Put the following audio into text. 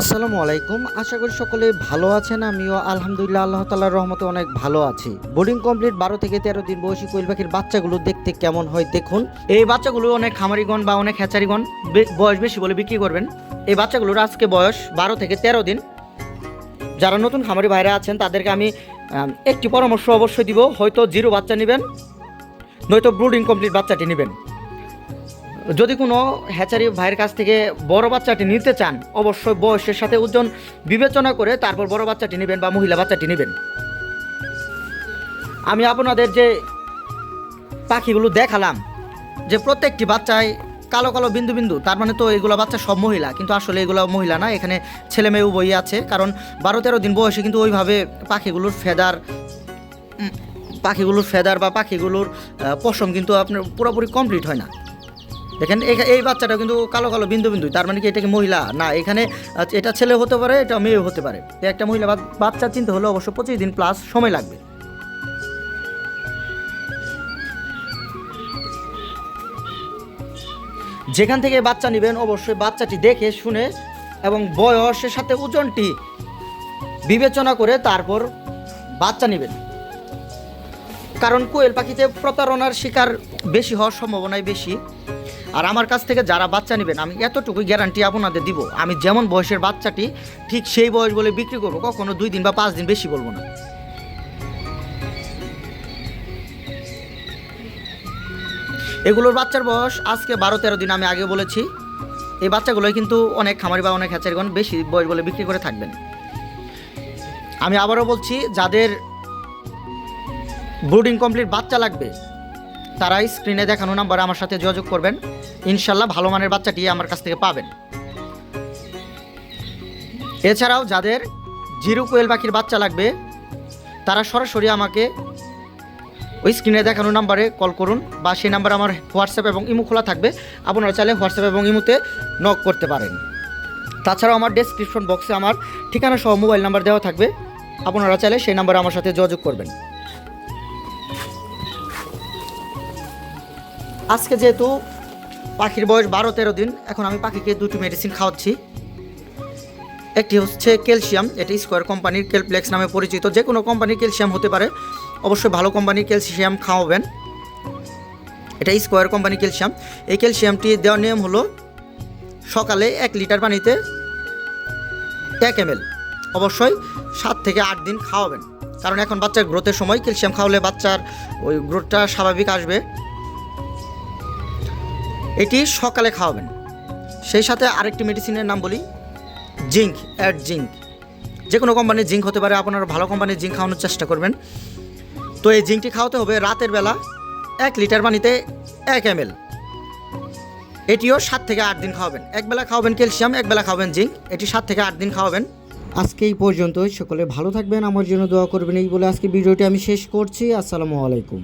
আসসালামু আলাইকুম। আশা করি সকলে ভালো আছেন, আমিও আলহামদুলিল্লাহ আল্লাহ তালার রহমতে অনেক ভালো আছি। বোর্ডিং কমপ্লিট, বারো থেকে তেরো দিন বয়সী কোয়েল পাখির বাচ্চাগুলো দেখতে কেমন হয় দেখুন। এই বাচ্চাগুলো অনেক খামারিগণ বা অনেক হ্যাচারিগণ বয়স বেশি বলে বিক্রি করবেন। এই বাচ্চাগুলোর আজকে বয়স বারো থেকে তেরো দিন। যারা নতুন খামারি ভাইরা আছেন, তাদেরকে আমি, একটি পরামর্শ অবশ্যই দিব। হয়তো জিরো বাচ্চা নেবেন, নয়তো ব্রুডিং কমপ্লিট বাচ্চাটি নেবেন। যদি কোনো হ্যাচারি ভাইয়ের কাছ থেকে বড় বাচ্চাটি নিতে চান, অবশ্যই বয়সের সাথে ওজন বিবেচনা করে তারপর বড় বাচ্চাটি নেবেন বা মহিলা বাচ্চাটি নেবেন। আমি আপনাদের যে পাখিগুলো দেখালাম, যে প্রত্যেকটি বাচ্চায় কালো কালো বিন্দু বিন্দু, তার মানে তো এগুলো বাচ্চা সব মহিলা, কিন্তু আসলে এগুলো মহিলা না, এখানে ছেলে মেয়ে উভয়ই আছে, কারণ বারো তেরো দিন বয়সে কিন্তু ওইভাবে পাখিগুলোর ফেদার পাখিগুলোর ফেদার বা পাখিগুলোর পশম কিন্তু আপনার পুরোপুরি কমপ্লিট হয় না। দেখেন, এই বাচ্চাটা কিন্তু কালো কালো বিন্দু বিন্দু, তার মানে কি এটা কি মহিলা? না, এখানে এটা ছেলে হতে পারে, এটা মেয়ে হতে পারে। একটা মহিলা বাচ্চা চিনতে হলে অবশ্য পঁচিশ দিন প্লাস সময় লাগবে। যেখান থেকে বাচ্চা নেবেন, অবশ্যই বাচ্চাটি দেখে, শুনে এবং বয়সের সাথে ওজনটি বিবেচনা করে তারপর বাচ্চা নেবেন। কারণ কোয়েল পাখিতে প্রতারণার শিকার বেশি হওয়ার সম্ভাবনাই বেশি। আর আমার কাছ থেকে যারা বাচ্চা নেবেন, আমি এতটুকু গ্যারান্টি আপনাদের দিব, আমি যেমন বয়সের বাচ্চাটি, ঠিক সেই বয়স বলে বিক্রি করব, কখনো দুই দিন বা পাঁচ দিন বেশি বলব না। এগুলোর বাচ্চার বয়স আজকে বারো তেরো দিন আমি আগে বলেছি। এই বাচ্চাগুলোই কিন্তু অনেক খামারি বা অনেক হ্যাচারিগণ বেশি বয়স বলে বিক্রি করে থাকবেন। আমি আবারও বলছি, যাদের ব্রুডিং কমপ্লিট, বাচ্চা লাগবে। তারাই স্ক্রিনে দেখানো নাম্বারে আমার সাথে যোগাযোগ করবেন। ইনশাল্লাহ ভালো মানের বাচ্চাটি আমার কাছ থেকে পাবেন। এছাড়াও যাদের জিরো কোয়েল পাখির বাচ্চা লাগবে, তারা সরাসরি আমাকে ওই স্ক্রিনে দেখানো নাম্বারে কল করুন বা সেই নাম্বারে আমার হোয়াটসঅ্যাপ এবং ইমো খোলা থাকবে। আপনারা চাইলে হোয়াটসঅ্যাপ এবং ইমোতে নক করতে পারেন। তাছাড়াও আমার ডেসক্রিপশন বক্সে আমার ঠিকানা সহ মোবাইল নাম্বার দেওয়া থাকবে। আপনারা চাইলে সেই নাম্বারে আমার সাথে যোগাযোগ করবেন। আজকে যেহেতু পাখির বয়স বারো, তেরো দিন, এখন আমি পাখিকে দুটি মেডিসিন খাওয়াচ্ছি। একটি হচ্ছে ক্যালসিয়াম, এটি স্কোয়ার কোম্পানির ক্যালপ্লেক্স নামে পরিচিত। যে কোনো কোম্পানির ক্যালসিয়াম হতে পারে, অবশ্যই ভালো কোম্পানির ক্যালসিয়াম খাওয়াবেন। এটা স্কোয়ার কোম্পানি ক্যালসিয়াম। এই ক্যালসিয়ামটি দেওয়ার নিয়ম হলো, সকালে এক লিটার পানিতে এক এম অবশ্যই সাত থেকে আট দিন খাওয়াবেন। কারণ এখন বাচ্চার গ্রোথের সময় ক্যালসিয়াম খাওয়ালে বাচ্চার ওই গ্রোথটা স্বাভাবিক আসবে। এটি সকালে খাওয়াবেন। সেই সাথে আরেকটি মেডিসিনের নাম বলি জিঙ্ক অ্যাড জিঙ্ক যে কোনো কোম্পানির জিঙ্ক হতে পারে, আপনারা ভালো কোম্পানির জিঙ্ক খাওয়ানোর চেষ্টা করবেন। তো এই জিঙ্কটি খাওয়াতে হবে রাতের বেলা এক লিটার পানিতে এক এম এটিও সাত থেকে আট দিন খাওয়াবেন। একবেলা খাওয়াবেন ক্যালসিয়াম একবেলা খাওয়াবেন জিঙ্ক এটি সাত থেকে আট দিন খাওয়াবেন। আজকে এই পর্যন্তই। সকলে ভালো থাকবেন। আমার জন্য দোয়া করবেন। এই বলে আজকে ভিডিওটি আমি শেষ করছি। আসসালামু আলাইকুম।